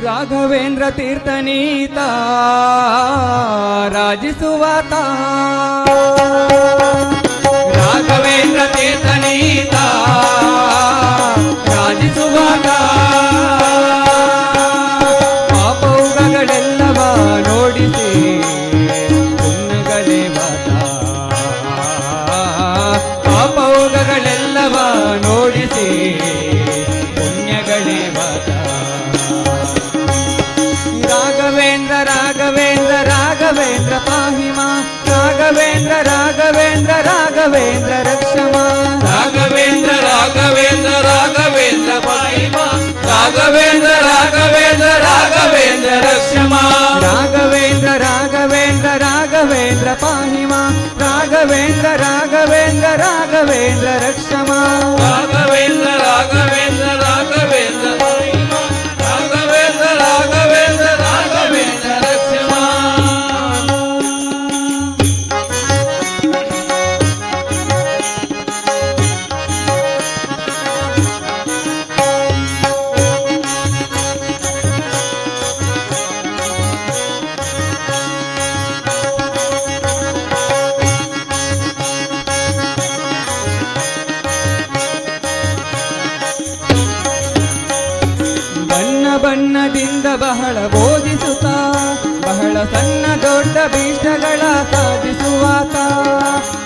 ರಾಘವೇಂದ್ರ ತೀರ್ಥನೀತ ರಾಜಿಸುವಾತ राघवेन्द्र पाहि मा राघवेन्द्र राघवेन्द्र राघवेन्द्र रक्ष मा राघवेन्द्र राघवेन्द्र राघवेन्द्र पाहि मा राघवेन्द्र राघवेन्द्र राघवेन्द्र रक्ष मा राघवेन्द्र राघवेन्द्र राघवेन्द्र पाहि मा राघवेन्द्र राघवेन्द्र राघवेन्द्र रक्ष मा ಬಣ್ಣದಿಂದ ಬಹಳ ಬೋಧಿಸುತ್ತ, ಬಹಳ ಸಣ್ಣ ದೊಡ್ಡ ಭೀಷ್ಟಗಳ ಸಾಧಿಸುವಾತ.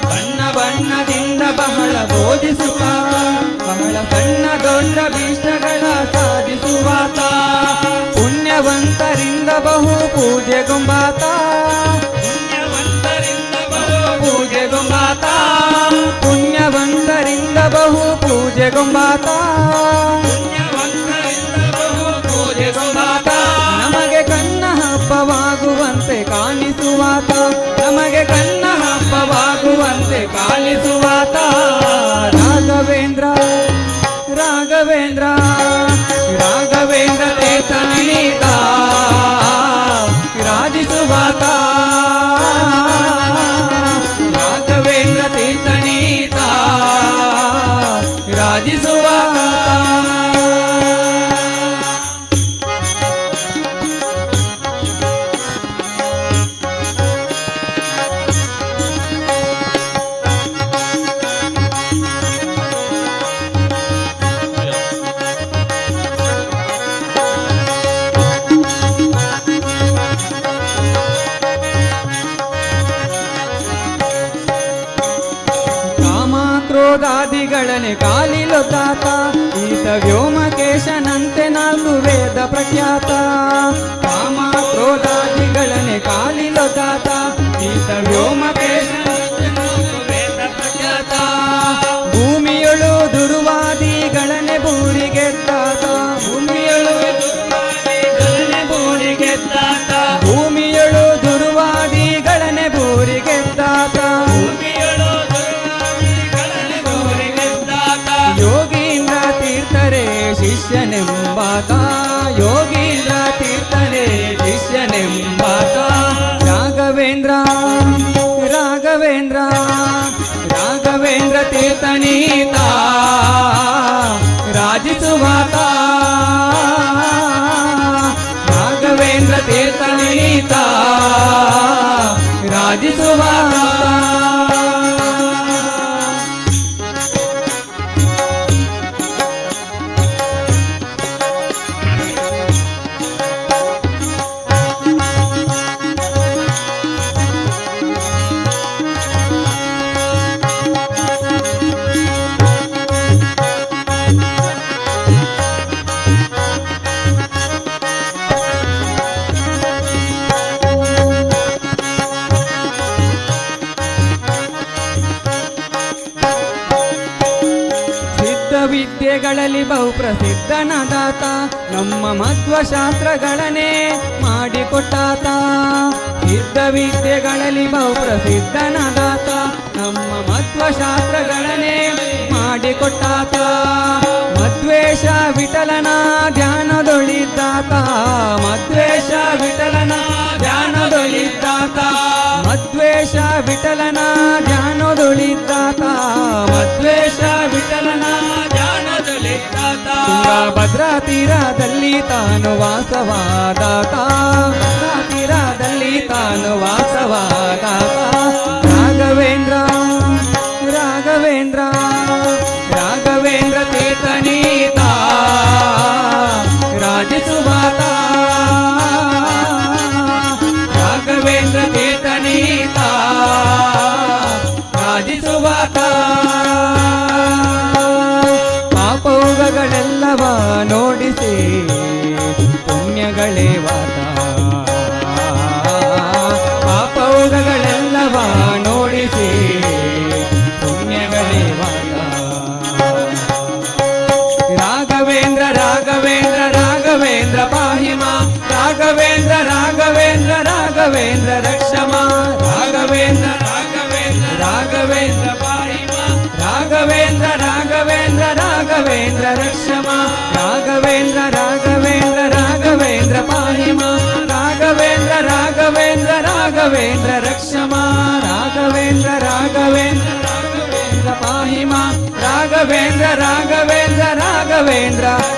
ಬಣ್ಣ ಬಣ್ಣದಿಂದ ಬಹಳ ಬೋಧಿಸುತ್ತ, ಬಹಳ ಸಣ್ಣ ದೊಡ್ಡ ಭೀಷ್ಟಗಳ ಸಾಧಿಸುವಾತ. ಪುಣ್ಯವಂತರಿಂದ ಬಹು ಪೂಜೆಗೊಂಬಾತ ಪುಣ್ಯವಂತರಿಂದ ಬಹು ಪೂಜೆಗೊಂಬಾತ ಪುಣ್ಯವಂತರಿಂದ ಬಹು ಪೂಜೆಗೊಂಬಾತ ಹಬ್ಬವಾಗುವಂತೆ ಕಾಣಿಸುವಾತ ರಾಘವೇಂದ್ರ ರಾಘವೇಂದ್ರ ರಾಘವೇಂದ್ರ ತೀರ್ಥನೀತ ರಾಜಿಸುವಾತ ಕ್ರೋಧಾದಿಗಳನೆ ಕಾಲಿಲೊತ್ತಾತ ಈತ ವ್ಯೋಮಕೇಶನಂತೆ ನಾಲ್ಕು ವೇದ ಪ್ರಖ್ಯಾತ ಕಾಮ ಕ್ರೋಧಾದಿಗಳನೆ ಕಾಲಿಲೊತ್ತಾತ ಈತ ವ್ಯೋಮಕೇಶನಂತೆ మాత రాఘవేంద్ర తీర్థనీత రాజసువాత ವಿದ್ಯೆಗಳಲ್ಲಿ ಬಹು ಪ್ರಸಿದ್ಧನದಾತ ನಮ್ಮ ಶಾಸ್ತ್ರಗಳನ್ನೇ ಮಾಡಿಕೊಟ್ಟಾತ. ಸಿದ್ಧ ವಿದ್ಯೆಗಳಲ್ಲಿ ಬಹು ಪ್ರಸಿದ್ಧನಾದಾತ ನಮ್ಮ ಶಾಸ್ತ್ರಗಳನ್ನೇ ಮಾಡಿಕೊಟ್ಟಾತ. ಮದ್ವೇಷ ವಿಠಲನ ಧ್ಯಾನದೊಳಿದ್ದಾತ ಮದ್ವೇಷ ವಿಠಲನ ಧ್ಯಾನದೊಳಿದ್ದಾತ ಮದ್ವೇಷ ವಿಠಲನ ಧ್ಯಾನದೊಳಿದ್ದಾತ ಮದ್ವೇಷ ವಿಠಲನ ಧ್ಯಾನದಲ್ಲಿ ತಾತ ತುಂಗ ಭದ್ರಾ ತೀರದಲ್ಲಿ ತಾನು ವಾಸವಾದಾತ ಪುಣ್ಯಗಳೇ ವಾತ ಪಾಪೌಗಗಳೆಲ್ಲವ ನೋಡಿಸಿ ಪುಣ್ಯಗಳೇ ರಾಘವೇಂದ್ರ ರಾಘವೇಂದ್ರ ರಾಘವೇಂದ್ರ ಪಾಹಿಮ. ರಾಘವೇಂದ್ರ ರಾಘವೇಂದ್ರ ರಾಘವೇಂದ್ರ ರಕ್ಷಮ. ರಾಘವೇಂದ್ರ ರಾಘವೇಂದ್ರ ರಾಘವೇಂದ್ರ ಪಾಹಿಮ. ರಾಘವೇಂದ್ರ ರಾಘವೇಂದ್ರ ರಾಘವೇಂದ್ರ ರಕ್ಷಮ రాఘవేంద్ర రక్షమా రాఘవేంద్ర రాఘవేంద్ర రాఘవేంద్ర పాహిమా రాఘవేంద్ర రాఘవేంద్ర రాఘవేంద్ర.